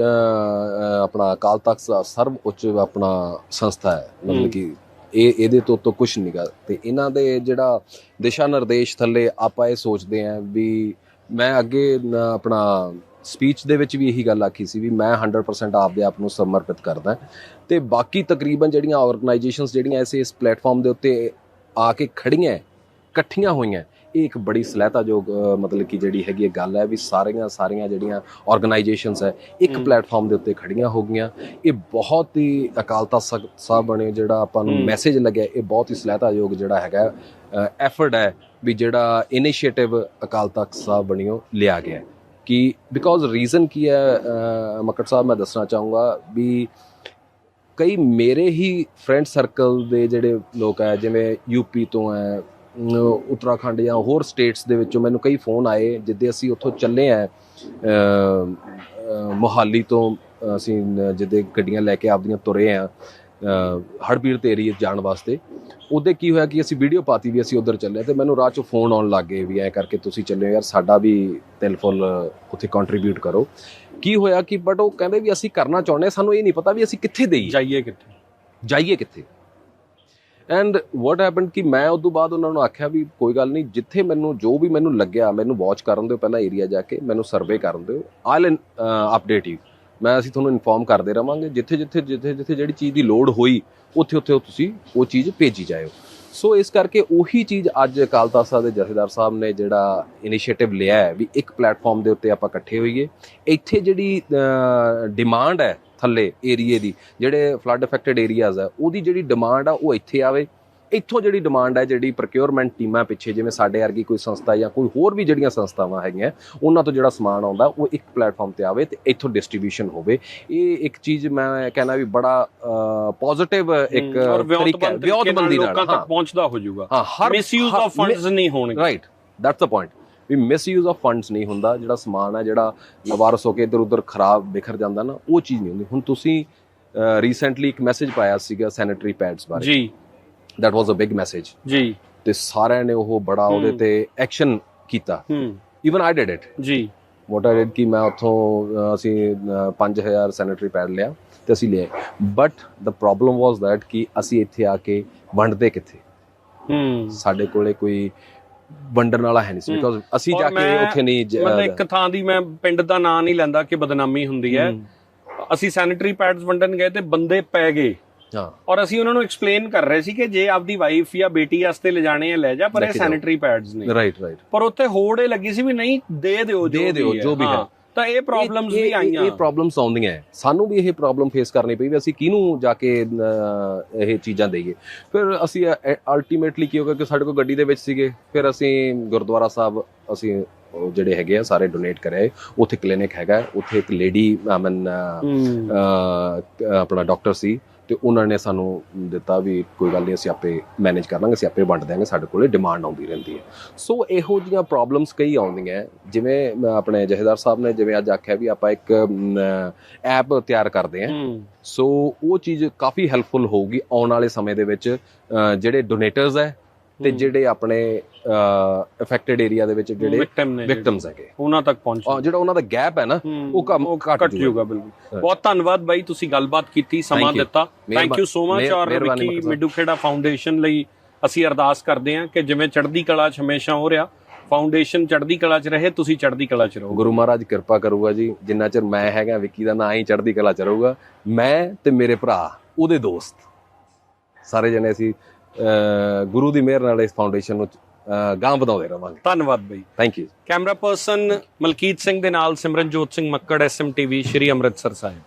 Speaker 1: ਆਪਣਾ ਅਕਾਲ ਤਖਤ ਸਰਵ ਉੱਚ ਆਪਣਾ ਸੰਸਥਾ ਹੈ। ਮਤਲਬ ਕਿ ਇਹ ਇਹਦੇ ਤੋਂ ਤੋਂ ਕੁਝ ਨਹੀਂਗਾ ਤੇ ਇਹਨਾਂ ਦੇ ਜਿਹੜਾ ਦਿਸ਼ਾ ਨਿਰਦੇਸ਼ ਥੱਲੇ ਆਪਾਂ ਇਹ ਸੋਚਦੇ ਆਂ ਵੀ ਮੈਂ ਅੱਗੇ ਆਪਣਾ ਸਪੀਚ ਦੇ ਵਿੱਚ ਵੀ ਇਹੀ ਗੱਲ ਆਖੀ ਸੀ ਵੀ ਮੈਂ 100% ਆਪਦੇ ਆਪ ਨੂੰ ਸਮਰਪਿਤ ਕਰਦਾ ਤੇ ਬਾਕੀ ਤਕਰੀਬਨ ਜਿਹੜੀਆਂ ਆਰਗੇਨਾਈਜੇਸ਼ਨਸ ਜਿਹੜੀਆਂ ਐਸੇ ਇਸ ਪਲੇਟਫਾਰਮ ਦੇ ਉੱਤੇ ਆ ਕੇ ਖੜੀਆਂ ਇਕੱਠੀਆਂ ਹੋਈਆਂ ਇਹ ਇੱਕ ਬੜੀ ਸਲਾਹਤਾਯੋਗ ਮਤਲਬ ਕਿ ਜਿਹੜੀ ਹੈਗੀ ਹੈ ਗੱਲ ਹੈ ਵੀ ਸਾਰੀਆਂ ਸਾਰੀਆਂ ਜਿਹੜੀਆਂ ਆਰਗੇਨਾਈਜੇਸ਼ਨਸ ਹੈ ਇੱਕ। ਪਲੇਟਫਾਰਮ ਦੇ ਉੱਤੇ ਖੜੀਆਂ ਹੋ ਗਈਆਂ ਇਹ ਬਹੁਤ ਹੀ ਅਕਾਲ ਤਖਤ ਸਾਹਿਬ ਬਣੇ ਜਿਹੜਾ ਆਪਾਂ ਨੂੰ। ਮੈਸੇਜ ਲੱਗਿਆ ਇਹ ਬਹੁਤ ਹੀ ਸਲਾਹਤਾਯੋਗ ਜਿਹੜਾ ਹੈਗਾ ਐਫਰਟ ਹੈ ਵੀ ਜਿਹੜਾ ਇਨੀਸ਼ੀਏਟਿਵ ਅਕਾਲ ਤਖਤ ਸਾਹਿਬ ਬਣਿਓ ਲਿਆ ਗਿਆ ਹੈ। ਕਿ ਬਿਕੋਜ਼ ਰੀਜ਼ਨ ਕੀ ਹੈ ਮੱਕੜ ਸਾਹਿਬ ਮੈਂ ਦੱਸਣਾ ਚਾਹੂੰਗਾ ਵੀ ਕਈ ਮੇਰੇ ਹੀ ਫਰੈਂਡ ਸਰਕਲ ਦੇ ਜਿਹੜੇ ਲੋਕ ਹੈ ਜਿਵੇਂ ਯੂਪੀ ਤੋਂ ਹੈ ਉੱਤਰਾਖੰਡ ਜਾਂ ਹੋਰ ਸਟੇਟਸ ਦੇ ਵਿੱਚੋਂ ਮੈਨੂੰ ਕਈ ਫੋਨ ਆਏ ਜਿੱਦੇ ਅਸੀਂ ਉੱਥੋਂ ਚੱਲੇ ਆ ਮੋਹਾਲੀ ਤੋਂ ਅਸੀਂ ਨ- ਜਿੱਦੇ ਗੱਡੀਆਂ ਲੈ ਕੇ ਆਪਦੀਆਂ ਤੁਰੇ ਆ ਹੜਬੀਰ ਤੇ ਏਰੀਆ ਜਾਣ ਵਾਸਤੇ। ਉਹਦੇ ਕੀ ਹੋਇਆ ਕਿ ਅਸੀਂ ਵੀਡੀਓ ਪਾਤੀ ਵੀ ਅਸੀਂ ਉਧਰ ਚੱਲੇ ਤੇ ਮੈਨੂੰ ਰਾਹ ਚੋਂ ਫੋਨ ਆਉਣ ਲੱਗ ਗਏ ਵੀ ਐ ਕਰਕੇ ਤੁਸੀਂ ਚੱਲੇ ਯਾਰ ਸਾਡਾ ਵੀ ਤਿਲ ਫੁੱਲ ਉੱਥੇ ਕੰਟਰੀਬਿਊਟ ਕਰੋ। ਕੀ ਹੋਇਆ ਕਿ ਬਟ ਉਹ ਕਹਿੰਦੇ ਵੀ ਅਸੀਂ ਕਰਨਾ ਚਾਹੁੰਦੇ ਸਾਨੂੰ ਇਹ ਨਹੀਂ ਪਤਾ ਵੀ ਅਸੀਂ ਕਿੱਥੇ ਦੇਈਏ।
Speaker 2: ਜਾਈਏ ਕਿੱਥੇ?
Speaker 1: ਜਾਈਏ ਕਿੱਥੇ? ਐਂਡ ਵਾਟ ਹੈਪਨਡ ਕਿ ਮੈਂ ਉਸ ਤੋਂ ਬਾਅਦ ਉਹਨਾਂ ਨੂੰ ਆਖਿਆ ਵੀ ਕੋਈ ਗੱਲ ਨਹੀਂ ਜਿੱਥੇ ਮੈਨੂੰ ਜੋ ਵੀ ਮੈਨੂੰ ਲੱਗਿਆ ਮੈਨੂੰ ਵਾਚ ਕਰਨ ਦਿਓ ਪਹਿਲਾਂ ਏਰੀਆ ਜਾ ਕੇ ਮੈਨੂੰ ਸਰਵੇ ਕਰਨ ਦਿਓ ਆਈਲ ਅਪਡੇਟ ਯੂ ਮੈਂ ਅਸੀਂ ਤੁਹਾਨੂੰ ਇਨਫੋਰਮ ਕਰਦੇ ਰਵਾਂਗੇ, ਜਿੱਥੇ ਜਿੱਥੇ ਜਿੱਥੇ ਜਿੱਥੇ ਜਿਹੜੀ ਚੀਜ਼ ਦੀ ਲੋੜ ਹੋਈ, ਉੱਥੇ ਉੱਥੇ ਤੁਸੀਂ ਉਹ ਚੀਜ਼ ਭੇਜੀ ਜਾਇਓ। ਸੋ ਇਸ ਕਰਕੇ ਉਹੀ ਚੀਜ਼ ਅੱਜ ਅਕਾਲ ਤਖਤ ਸਾਹਿਬ ਦੇ ਜਥੇਦਾਰ ਸਾਹਿਬ ਨੇ ਜਿਹੜਾ ਇਨੀਸ਼ੀਏਟਿਵ ਲਿਆ ਹੈ ਵੀ ਇੱਕ ਪਲੇਟਫਾਰਮ ਦੇ ਉੱਤੇ ਆਪਾਂ ਇਕੱਠੇ ਹੋਈਏ। ਇੱਥੇ ਜਿਹੜੀ ਡਿਮਾਂਡ ਹੈ ਥੱਲੇ ਏਰੀਏ ਦੀ, ਜਿਹੜੇ ਫਲੱਡ ਅਫੈਕਟਡ ਏਰੀਆਜ਼ ਆ ਉਹਦੀ ਜਿਹੜੀ ਡਿਮਾਂਡ ਆ ਉਹ ਇੱਥੇ ਆਵੇ। ਇੱਥੋਂ ਜਿਹੜੀ ਡਿਮਾਂਡ ਹੈ ਜਿਹੜੀ ਪ੍ਰੋਕਿਉਰਮੈਂਟ ਟੀਮਾਂ ਪਿੱਛੇ ਜਿਵੇਂ ਸਾਡੇ ਵਰਗੀ ਕੋਈ ਸੰਸਥਾ ਜਾਂ ਕੋਈ ਹੋਰ ਵੀ ਜਿਹੜੀਆਂ ਸੰਸਥਾਵਾਂ ਹੈਗੀਆਂ ਉਹਨਾਂ ਤੋਂ ਜਿਹੜਾ ਸਮਾਨ ਆਉਂਦਾ ਉਹ ਇੱਕ ਪਲੇਟਫਾਰਮ ਤੇ ਆਵੇ ਤੇ ਇੱਥੋਂ ਡਿਸਟ੍ਰੀਬਿਊਸ਼ਨ ਹੋਵੇ। ਇਹ ਇੱਕ ਚੀਜ਼ ਮੈਂ ਕਹਿੰਦਾ ਵੀ ਬੜਾ ਪੋਜ਼ਿਟਿਵ ਇੱਕ ਤਰੀਕਾ ਹੈ
Speaker 2: ਵਿਉਂਤਬੰਦ ਨਾਲ ਲੋਕਾਂ ਤੱਕ ਪਹੁੰਚਦਾ ਹੋ ਜਾਊਗਾ।
Speaker 1: ਹਾਂ
Speaker 2: ਮਿਸਯੂਜ਼ ਆਫ ਫੰਡਸ ਨਹੀਂ ਹੋਣਗੇ।
Speaker 1: ਰਾਈਟ ਦੈਟਸ ਦ ਪੁਆਇੰਟ ਵੀ ਮਿਸਯੂਜ਼ ਆਫ ਫੰਡਸ ਨਹੀਂ ਹੁੰਦਾ ਜਿਹੜਾ ਸਮਾਨ ਹੈ ਜਿਹੜਾ ਲਵਾਰਸ ਹੋ ਕੇ ਇੱਧਰ ਉੱਧਰ ਖਰਾਬ ਬਿਖਰ ਜਾਂਦਾ ਨਾ ਉਹ ਚੀਜ਼ ਨਹੀਂ ਹੁੰਦੀ। ਹੁਣ ਤੁਸੀਂ ਰੀਸੈਂਟਲੀ ਇੱਕ ਮੈਸੇਜ ਪਾਇਆ ਸੀਗਾ ਸੈਨੀਟਰੀ ਪੈਡਸ ਬਾਰੇ।
Speaker 2: ਜੀ।
Speaker 1: That was a big message
Speaker 2: ਜੀ।
Speaker 1: ਤੇ ਸਾਰਿਆਂ ਨੇ ਉਹ ਬੜਾ ਉਹਦੇ। ਤੇ ਐਕਸ਼ਨ ਕੀਤਾ।
Speaker 2: ਹੂੰ।
Speaker 1: ਇਵਨ ਆਈ ਡਿਡ ਇਟ
Speaker 2: ਜੀ।
Speaker 1: ਵਾਟ ਆਈ ਡਿਡ ਕਿ ਮੈਂ ਉੱਥੋਂ ਅਸੀਂ ਅਹ, 5000 ਸੈਨੀਟਰੀ ਪੈਡ ਲਿਆ ਤੇ ਅਸੀਂ ਲਿਆ but the problem was that ਕਿ ਅਸੀਂ ਇੱਥੇ ਆ ਕੇ ਵੰਡਦੇ ਕਿੱਥੇ?
Speaker 2: ਹੂੰ।
Speaker 1: ਸਾਡੇ ਕੋਲੇ ਕੋਈ ਵੰਡਣ ਵਾਲਾ ਹੈ ਨਹੀਂ। ਬਿਕਾਜ਼ ਅਸੀਂ ਜਾ ਕੇ ਉੱਥੇ ਨਹੀਂ
Speaker 2: ਮਤਲਬ ਇੱਕ ਥਾਂ ਦੀ ਮੈਂ ਪਿੰਡ ਦਾ ਨਾਂ ਨਹੀਂ ਲੈਂਦਾ ਕਿ ਬਦਨਾਮੀ ਹੁੰਦੀ ਹੈ। ਅਸੀਂ ਸੈਨੀਟਰੀ ਪੈਡਸ ਵੰਡਣ ਗਏ ਤੇ ਬੰਦੇ ਪੈ ਗਏ। ਔਰ ਅਸੀਂ ਉਹਨਾਂ ਨੂੰ ਐਕਸਪਲੇਨ ਕਰ ਰਹੇ ਸੀ ਕਿ ਜੇ ਆਪਦੀ ਵਾਈਫ ਜਾਂ ਬੇਟੀ ਵਾਸਤੇ ਲਿਜਾਣੇ ਆ ਲੈ ਜਾ ਪਰ ਇਹ। ਸੈਨੀਟਰੀ ਪੈਡਸ ਨੇ
Speaker 1: ਰਾਈਟ ਰਾਈਟ
Speaker 2: ਪਰ ਉੱਥੇ ਹੋੜ ਇਹ ਲੱਗੀ ਸੀ ਵੀ ਨਹੀਂ ਦੇ ਦਿਓ
Speaker 1: ਦੇ ਦਿਓ, ਜੋ ਵੀ ਹੈ।
Speaker 2: ਤਾਂ ਇਹ ਪ੍ਰੋਬਲਮਸ ਵੀ ਆਈਆਂ।
Speaker 1: ਇਹ ਪ੍ਰੋਬਲਮਸ ਆਉਂਦੀਆਂ। ਸਾਨੂੰ ਵੀ ਇਹ ਪ੍ਰੋਬਲਮ ਫੇਸ ਕਰਨੀ ਪਈ ਵੀ ਅਸੀਂ ਕਿਹਨੂੰ ਜਾ ਕੇ ਇਹ ਚੀਜ਼ਾਂ ਦੇਈਏ। ਫਿਰ ਅਸੀਂ ਅਲਟੀਮੇਟਲੀ ਕੀ ਹੋ ਗਿਆ ਕਿ ਸਾਡੇ ਕੋਲ ਗੱਡੀ ਦੇ ਵਿੱਚ ਸੀਗੇ। ਫਿਰ ਅਸੀਂ ਗੁਰਦੁਆਰਾ ਸਾਹਿਬ ਅਸੀਂ ਜਿਹੜੇ ਹੈਗੇ ਆ ਸਾਰੇ ਡੋਨੇਟ ਕਰਿਆ ਉੱਥੇ ਕਲੀਨਿਕ ਹੈਗਾ। ਉੱਥੇ ਇੱਕ ਲੇਡੀ ਆਮਨ ਆਪਣਾ ਡਾਕਟਰ ਸੀ। ਤੇ ਉਹਨਾਂ ਨੇ ਸਾਨੂੰ ਦਿੱਤਾ ਵੀ ਕੋਈ ਗੱਲ ਨਹੀਂ ਅਸੀਂ ਆਪੇ ਮੈਨੇਜ ਕਰ ਲਾਂਗੇ ਅਸੀਂ ਆਪੇ ਵੰਡ ਦਿਆਂਗੇ ਸਾਡੇ ਕੋਲੇ ਡਿਮਾਂਡ ਆਉਂਦੀ ਰਹਿੰਦੀ ਹੈ। ਸੋ ਇਹੋ ਜੀਆਂ ਪ੍ਰੋਬਲਮਸ ਕਈ ਆਉਂਦੀਆਂ। ਜਿਵੇਂ ਆਪਣੇ ਜਹੇਦਾਰ ਸਾਹਿਬ ਨੇ ਜਿਵੇਂ ਅੱਜ ਆਖਿਆ ਵੀ ਆਪਾਂ ਇੱਕ ਐਪ ਤਿਆਰ ਕਰਦੇ ਹਾਂ।
Speaker 2: ਹੂੰ।
Speaker 1: ਸੋ ਉਹ ਚੀਜ਼ ਕਾਫੀ ਹੈਲਪਫੁਲ ਹੋਊਗੀ ਆਉਣ ਵਾਲੇ ਸਮੇਂ ਦੇ ਵਿੱਚ ਜਿਹੜੇ ਡੋਨੇਟਰਸ ਹੈ ਤੇ। ਜਿਹੜੇ ਆਪਣੇ ਅਫੈਕਟਡ ਏਰੀਆ ਦੇ ਵਿੱਚ ਜਿਹੜੇ ਵਿਕਟਮਸ ਹੈਗੇ
Speaker 2: ਉਹਨਾਂ ਤੱਕ ਪਹੁੰਚ
Speaker 1: ਜਿਹੜਾ ਉਹਨਾਂ ਦਾ ਗੈਪ ਹੈ ਨਾ ਉਹ ਕੰਮ ਘੱਟ ਜੂਗਾ।
Speaker 2: ਬਿਲਕੁਲ। ਬਹੁਤ ਧੰਨਵਾਦ ਬਾਈ ਤੁਸੀਂ ਗੱਲਬਾਤ ਕੀਤੀ ਸਮਾਂ. ਦਿੱਤਾ ਥੈਂਕ ਯੂ ਸੋ ਮਚ ਔਰ ਵਿੱਕੀ। ਮਿੱਡੂ ਖੇੜਾ ਫਾਊਂਡੇਸ਼ਨ ਲਈ ਅਸੀਂ ਅਰਦਾਸ ਕਰਦੇ ਹਾਂ ਕਿ ਜਿਵੇਂ ਚੜ੍ਹਦੀ ਕਲਾ ਚ ਹਮੇਸ਼ਾ ਹੋ ਰਿਹਾ ਫਾਊਂਡੇਸ਼ਨ ਚੜ੍ਹਦੀ ਕਲਾ ਚ ਰਹੇ ਤੁਸੀਂ ਚੜ੍ਹਦੀ ਕਲਾ ਚ ਰਹੋ
Speaker 1: ਗੁਰੂ ਮਹਾਰਾਜ ਕਿਰਪਾ ਕਰੂਗਾ ਜੀ ਜਿੰਨਾ ਚਿਰ ਮੈਂ ਹੈਗਾ ਵਿੱਕੀ ਦਾ ਨਾਂ ਹੀ ਚੜ੍ਹਦੀ ਕਲਾ ਚ ਰਹੂਗਾ ਮੈਂ ਤੇ ਮੇਰੇ ਭਰਾ ਉਹਦੇ ਦੋਸਤ ਸਾਰੇ ਜਣੇ ਅਸੀਂ ਗੁਰੂ ਦੀ ਮਿਹਰ ਨਾਲ ਇਸ ਫਾਊਂਡੇਸ਼ਨ ਨੂੰ ਗਾਂਹ ਵਧਾਉਂਦੇ ਰਵਾਂਗੇ।
Speaker 2: ਧੰਨਵਾਦ ਬਾਈ।
Speaker 1: Thank you
Speaker 2: camera person Malkit Singh ਦੇ ਨਾਲ ਸਿਮਰਨਜੋਤ ਸਿੰਘ ਮੱਕੜ ਐਸਐਮਟੀਵੀ ਸ਼੍ਰੀ ਅੰਮ੍ਰਿਤਸਰ ਸਾਹਿਬ।